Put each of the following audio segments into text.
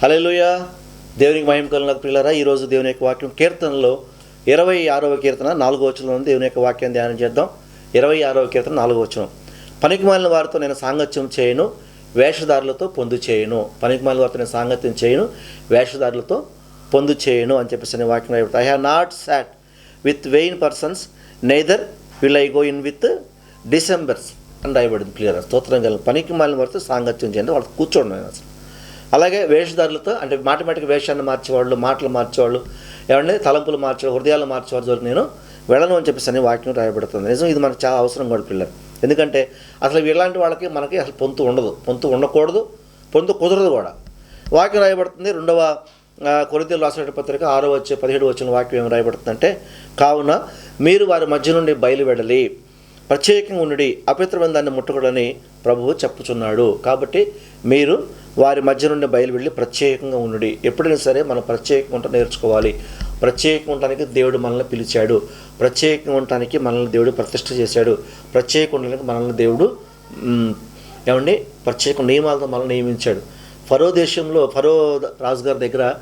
Hallelujah దేవునికి మహిమ కలిగిన పిల్లరా ఈరోజు దేవుని యొక్క వాక్యం కీర్తనలో ఇరవై ఆరవ కీర్తన నాలుగో వచనం దేవుని యొక్క వాక్యం ధ్యానం చేద్దాం. ఇరవై ఆరవ కీర్తన నాలుగో వచనం. పనికిమాలిన వారితో నేను సాంగత్యం చేయను వేషధారులతో పొందు చేయను. పనికిమాలిన వారితో నేను సాంగత్యం చేయను వేషధారులతో పొందు చేయను అని చెప్పేసి నేను వాక్యం రాయబడుతుంది I have not sat with vain persons neither will I go in with dissemblers అని రాయబడింది క్లియర్ స్తోత్రం కలిగిన పనికి మాలిన వారితో సాంగత్యం చేయండి వాళ్ళు కూర్చోండి అసలు. అలాగే వేషధారులతో అంటే మాటమాటికి వేషాన్ని మార్చేవాళ్ళు మాటలు మార్చేవాళ్ళు ఏమంటే తలంపులు మార్చేవాళ్ళు హృదయాలు మార్చేవాళ్ళు జోలికి నేను వెళ్ళను అని చెప్పేసి అని వాక్యం రాయబడుతుంది. నిజం ఇది మనకు చాలా అవసరం కూడా పిల్లలు. ఎందుకంటే అసలు ఇలాంటి వాళ్ళకి మనకి అసలు పొంతు ఉండదు. పొంతు ఉండకూడదు పొంతు కుదరదు కూడా. వాక్యం రాయబడుతుంది. రెండవ ఆ, రాసిన పత్రిక ఆరో వచ్చే పదిహేడు వచ్చిన వాక్యం ఏం రాయబడుతుందంటే కావున మీరు వారి మధ్య నుండి బయలువెడలి ప్రత్యేకంగా ఉండి అపిత్రమైన దాన్ని ముట్టకూడని ప్రభువు చెప్పుచున్నాడు. కాబట్టి మీరు వారి మధ్య నుండి బయలువెళ్ళి ప్రత్యేకంగా ఉండి ఎప్పుడైనా సరే మనం ప్రత్యేకంగా ఉంటా నేర్చుకోవాలి. ప్రత్యేకంగా ఉండడానికి దేవుడు మనల్ని పిలిచాడు. ప్రత్యేకంగా ఉండటానికి మనల్ని దేవుడు ప్రతిష్ఠ చేశాడు. ప్రత్యేకంగా ఉండడానికి మనల్ని దేవుడు ఏమండి? ప్రత్యేక నియమాలతో మనల్ని నియమించాడు. ఫరో దేశంలో ఫరో రాజుగారి దగ్గర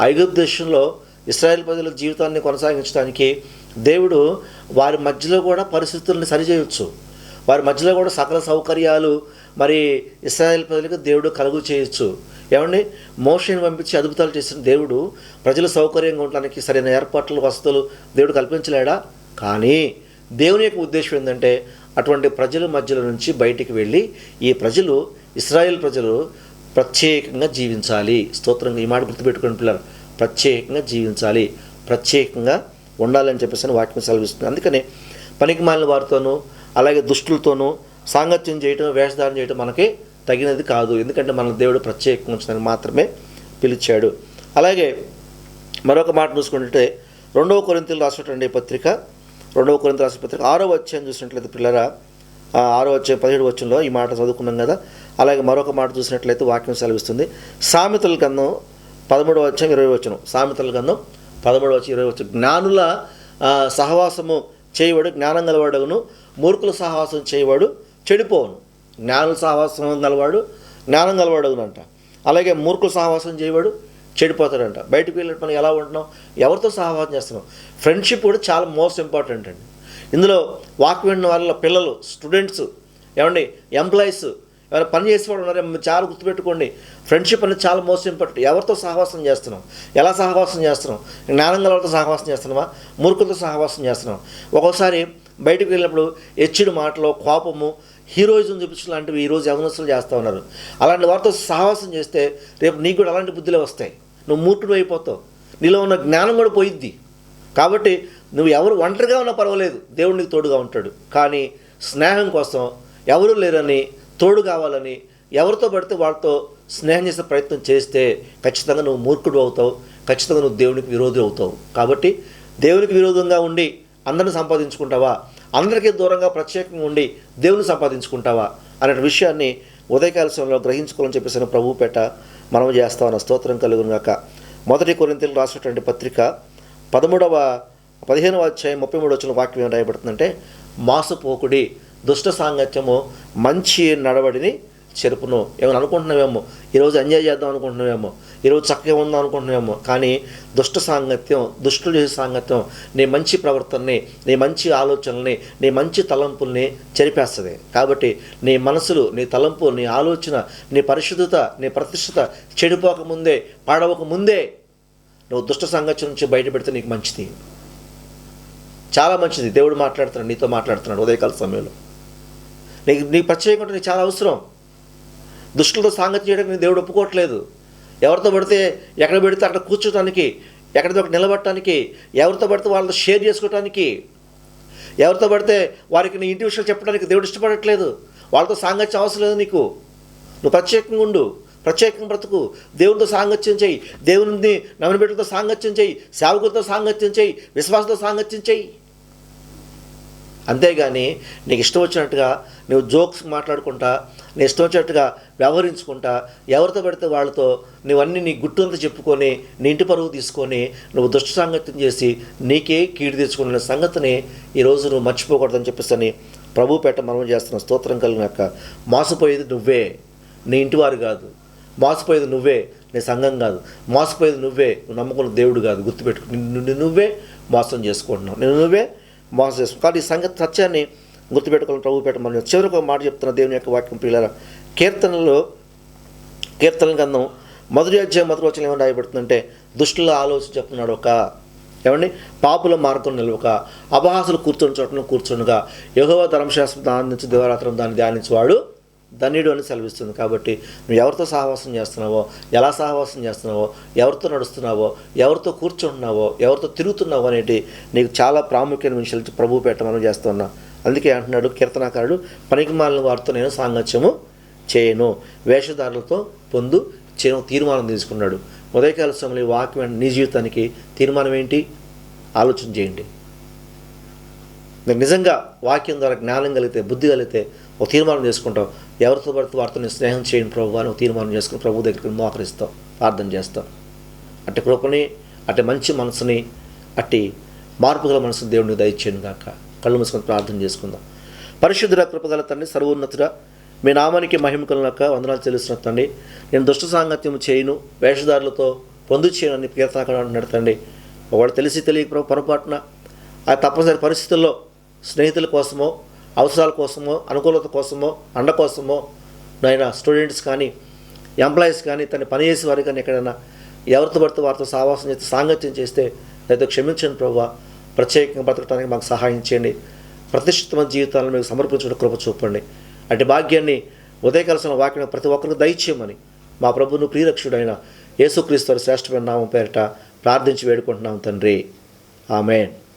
ఐగుప్తు దేశంలో ఇస్రాయల్ ప్రజల జీవితాన్ని కొనసాగించడానికి దేవుడు వారి మధ్యలో కూడా పరిస్థితుల్ని సరిచేయవచ్చు వారి మధ్యలో కూడా సకల సౌకర్యాలు మరి ఇస్రాయేల్ ప్రజలకు దేవుడు కలుగు చేయొచ్చు. ఏమండి? మోషన్ పంపించి అద్భుతాలు చేసిన దేవుడు ప్రజలు సౌకర్యంగా ఉండడానికి సరైన ఏర్పాట్లు వసతులు దేవుడు కల్పించలేడా? కానీ దేవుని యొక్క ఉద్దేశం ఏంటంటే అటువంటి ప్రజల మధ్యలో నుంచి బయటికి వెళ్ళి ఈ ప్రజలు ఇస్రాయేల్ ప్రజలు ప్రత్యేకంగా జీవించాలి. స్తోత్రంగా ఈ మాట గుర్తుపెట్టుకుని పిల్లలు. ప్రత్యేకంగా జీవించాలి. ప్రత్యేకంగా ఉండాలని చెప్పేసి అని వాక్యం సెలవిస్తుంది. అందుకని పనికి మాలిన వారితోనూ అలాగే దుష్టులతోనూ సాంగత్యం చేయటం వేషధారణ చేయటం మనకి తగినది కాదు. ఎందుకంటే మన దేవుడు ప్రత్యేకంగా ఉంచడానికి మాత్రమే పిలిచాడు. అలాగే మరొక మాట చూసుకుంటే రెండవ కొరింతలు రాసినటువంటి పత్రిక రెండవ కొరింత రాసిన పత్రిక ఆరో వచ్చాయని చూసినట్లయితే పిల్లరా ఆరో వచ్చే పదిహేడు వచ్చంలో ఈ మాట చదువుకున్నాం కదా. అలాగే మరొక మాట చూసినట్లయితే వాక్యం సెలవిస్తుంది. సామెతల గంధం పదమూడవ వచ్చం ఇరవై వచ్చను సామెతల గంధం పదమూడవ వచ్చి ఇరవై వచ్చం జ్ఞానుల సహవాసము చేయవాడు జ్ఞానం గలవాడును మూర్ఖుల సహవాసం చేయవాడు చెడిపోవును. జ్ఞానుల సహవాసం గలవాడు జ్ఞానం గలవాడునంట అలాగే మూర్ఖుల సహవాసం చేయవాడు చెడిపోతాడంట. బయటకు వెళ్ళినట్టు మనం ఎలా ఉంటున్నాం? ఎవరితో సహవాసం చేస్తున్నాం? ఫ్రెండ్షిప్ కూడా చాలా మోస్ట్ ఇంపార్టెంట్ అండి. ఇందులో వాక్ విన్న వాళ్ళ పిల్లలు స్టూడెంట్స్ ఏమండి ఎంప్లాయీస్ ఎవరైనా పని చేసేవాడు ఉన్నారే చాలా గుర్తుపెట్టుకోండి. ఫ్రెండ్షిప్ అనేది చాలా మోస్ట్ ఇంపార్టెంట్. ఎవరితో సహవాసం చేస్తున్నాం? ఎలా సహవాసం చేస్తున్నాం? జ్ఞానం గల సహవాసం చేస్తున్నామా? మూర్ఖులతో సహవాసం చేస్తున్నాం. ఒక్కోసారి బయటకు వెళ్ళినప్పుడు ఎచ్చిడు మాటలు కోపము హీరోయిజం చూపించడం లాంటివి ఈరోజు యవనస్తులు చేస్తూ ఉన్నారు. అలాంటి వారితో సహవాసం చేస్తే రేపు నీకు కూడా అలాంటి బుద్ధులే వస్తాయి. నువ్వు మూర్ఖుడు అయిపోతావు. నీలో ఉన్న జ్ఞానం కూడా పోయిద్ది. కాబట్టి నువ్వు ఎవరు ఒంటరిగా ఉన్నా పర్వాలేదు. దేవుడు నీకు తోడుగా ఉంటాడు. కానీ స్నేహం కోసం ఎవరు లేరని తోడు కావాలని ఎవరితో పడితే వాళ్ళతో స్నేహం చేసే ప్రయత్నం చేస్తే ఖచ్చితంగా నువ్వు మూర్ఖుడు అవుతావు ఖచ్చితంగా నువ్వు దేవునికి విరోధి అవుతావు. కాబట్టి దేవునికి విరోధంగా ఉండి అందరిని సంపాదించుకుంటావా? అందరికీ దూరంగా ప్రత్యేకంగా ఉండి దేవుని సంపాదించుకుంటావా? అనే విషయాన్ని ఉదయకాల సమయంలో గ్రహించుకోవాలని చెప్పేసి ప్రభు పేట మనం చేస్తామన్న స్తోత్రం కలుగునుగాక మొదటి కొరింతలు రాసినటువంటి పత్రిక పదమూడవ పదిహేనవ అధ్యాయం ముప్పై మూడు వచ్చిన వాక్యం ఏం రాయబడుతుందంటే మాసపోకుడి దుష్ట సాంగత్యము మంచి నడవడిని చెరుపును. ఏమైనా అనుకుంటున్నామేమో ఈరోజు ఎంజాయ్ చేద్దాం అనుకుంటున్నామేమో ఈరోజు చక్కగా ఉందాం అనుకుంటున్నామేమో కానీ దుష్ట సాంగత్యం దుష్టులు చేసే సాంగత్యం నీ మంచి ప్రవర్తనని నీ మంచి ఆలోచనల్ని నీ మంచి తలంపుల్ని చెరిపేస్తుంది. కాబట్టి నీ మనసులు నీ తలంపు నీ ఆలోచన నీ పరిశుద్ధత నీ ప్రతిష్టత చెడిపోక ముందే పాడవక ముందే నువ్వు దుష్ట సాంగత్యం నుంచి బయటపెడితే నీకు మంచిది. చాలా మంచిది. దేవుడు మాట్లాడుతున్నాడు నీతో మాట్లాడుతున్నాడు ఉదయకాల సమయంలో. నీకు నీ ప్రత్యేకంగా నీకు చాలా అవసరం. దుష్టులతో సాంగత్యం చేయడానికి దేవుడు ఒప్పుకోవట్లేదు. ఎవరితో పడితే ఎక్కడ పెడితే అక్కడ కూర్చోటానికి ఎక్కడితో నిలబడటానికి ఎవరితో పడితే వాళ్ళతో షేర్ చేసుకోవటానికి ఎవరితో పడితే వారికి నీ ఇంటి విషయాలు చెప్పడానికి దేవుడు ఇష్టపడట్లేదు. వాళ్ళతో సాంగత్యం అవసరం లేదు నీకు. నువ్వు ప్రత్యేకంగా ఉండు ప్రత్యేకంగా బ్రతుకు. దేవునితో సాంగత్యం చేయి. దేవుని నమ్మిన సాంగత్యం చేయి. సేవకులతో సాంగత్యం చేయి. విశ్వాసంతో సాంగత్యం చేయి. అంతేగాని నీకు ఇష్టం వచ్చినట్టుగా నువ్వు జోక్స్ మాట్లాడుకుంటా నీ ఇష్టం వచ్చినట్టుగా వ్యవహరించుకుంటా ఎవరితో పడితే వాళ్ళతో నువ్వన్నీ నీ గుట్టుంత చెప్పుకొని నీ ఇంటి పరువు తీసుకొని నువ్వు దుష్ట సాంగత్యం చేసి నీకే కీడు తెచ్చుకున్న సంగతిని ఈరోజు నువ్వు మర్చిపోకూడదని చెప్పేసి ప్రభు పేట మనం చేస్తున్న స్తోత్రం కలిగినాక మోసపోయేది నువ్వే నీ ఇంటివారు కాదు. మోసపోయేది నువ్వే నీ సంఘం కాదు. మోసపోయేది నువ్వే నువ్వు నమ్ముకున్న దేవుడు కాదు. గుర్తుపెట్టుకు. నిన్ను నిన్ను నువ్వే మోసం చేసుకుంటున్నావు. నిన్ను నువ్వే మోసం చేసుకుంటావు కాబట్టి ఈ సంగతి సత్యాన్ని గుర్తుపెట్టుకోవాలని ప్రభు పెట్టమని చివరికి ఒక మాట చెప్తున్న దేవుని యొక్క వాక్యం పిల్లల కీర్తనలో కీర్తన గంధం మొదటి అధ్యాయం మొదటి వచ్చిన ఏమని రాయబడుతుందంటే దుష్టుల ఆలోచన చెప్తున్నాడు ఒక ఏమండి? పాపుల మార్గం నిలవక అపహాసులు కూర్చొని చోటను కూర్చుండగా యహోవ ధర్మశాస్త్రం దాని నుంచి దివరాత్రం దాన్ని ధ్యానించేవాడు ధన్యుడు అని సెలవిస్తుంది. కాబట్టి నువ్వు ఎవరితో సహవాసం చేస్తున్నావో ఎలా సహవాసం చేస్తున్నావో ఎవరితో నడుస్తున్నావో ఎవరితో కూర్చుంటున్నావో ఎవరితో తిరుగుతున్నావో అనేటి నీకు చాలా ప్రాముఖ్యమైన విషయాలు ప్రభు పెట్టమని చేస్తున్నా అందుకే అంటున్నాడు కీర్తనాకారుడు పనికి మాలిన వారితో నేను సాంగత్యము చేయను. వేషధారులతో పొందు చేయను తీర్మానం తీసుకున్నాడు. ఉదయకాల సమయంలో వాక్యం నీ జీవితానికి తీర్మానం ఏంటి? ఆలోచన చేయండి. నిజంగా వాక్యం ద్వారా జ్ఞానం కలిగితే బుద్ధి కలిగితే ఒక తీర్మానం చేసుకుంటావు. ఎవరితో పడితే వారితో నేను స్నేహం చేయను ప్రభు అని తీర్మానం చేసుకుని ప్రభు దగ్గరికి మోకరిస్తాం ప్రార్థన చేస్తాం. అట్టి కృపని అట్టి మంచి మనసుని అట్టి మార్పు గల మనసుని దేవుడిని దయచేయను గాక. కళ్ళు మూసుకొని ప్రార్థన చేసుకుందాం. పరిశుద్ధుల కృపగల తండ్రి సర్వోన్నతుడ మీ నామానికి మహిమ కలుగాక వందనాలు చెల్లిస్తున్న తండ్రి. నేను దుష్ట సాంగత్యం చేయను వేషధారులతో పొందు చేయను అని కీర్తనకాడు అంటున్నాడు తండ్రి. తెలిసి తెలియక ప్రభు పొరపాటున ఆ తప్పనిసరి పరిస్థితుల్లో స్నేహితుల కోసమో అవసరాల కోసమో అనుకూలత కోసమో అండ కోసమో నాయన స్టూడెంట్స్ కానీ ఎంప్లాయీస్ కానీ తన పని చేసే వారు కానీ ఎక్కడైనా ఎవరితో పడితే వారితో సావాసం చేస్తే సాంగత్యం చేస్తే లేదా క్షమించండి ప్రభావ ప్రత్యేకంగా బ్రతకడానికి మాకు సహాయం చేయండి. ప్రతిష్ఠితమైన జీవితాలను మీకు సమర్పించడం కృప చూపండి. అటు భాగ్యాన్ని ఉదయకలసిన వాక్యం ప్రతి ఒక్కరికి దయచేయమని మా ప్రభును ప్రియరక్షుడైన యేసుక్రీస్తు శ్రేష్టమైన నామం పేరిట ప్రార్థించి వేడుకుంటున్నాం తండ్రి. ఆమెన్.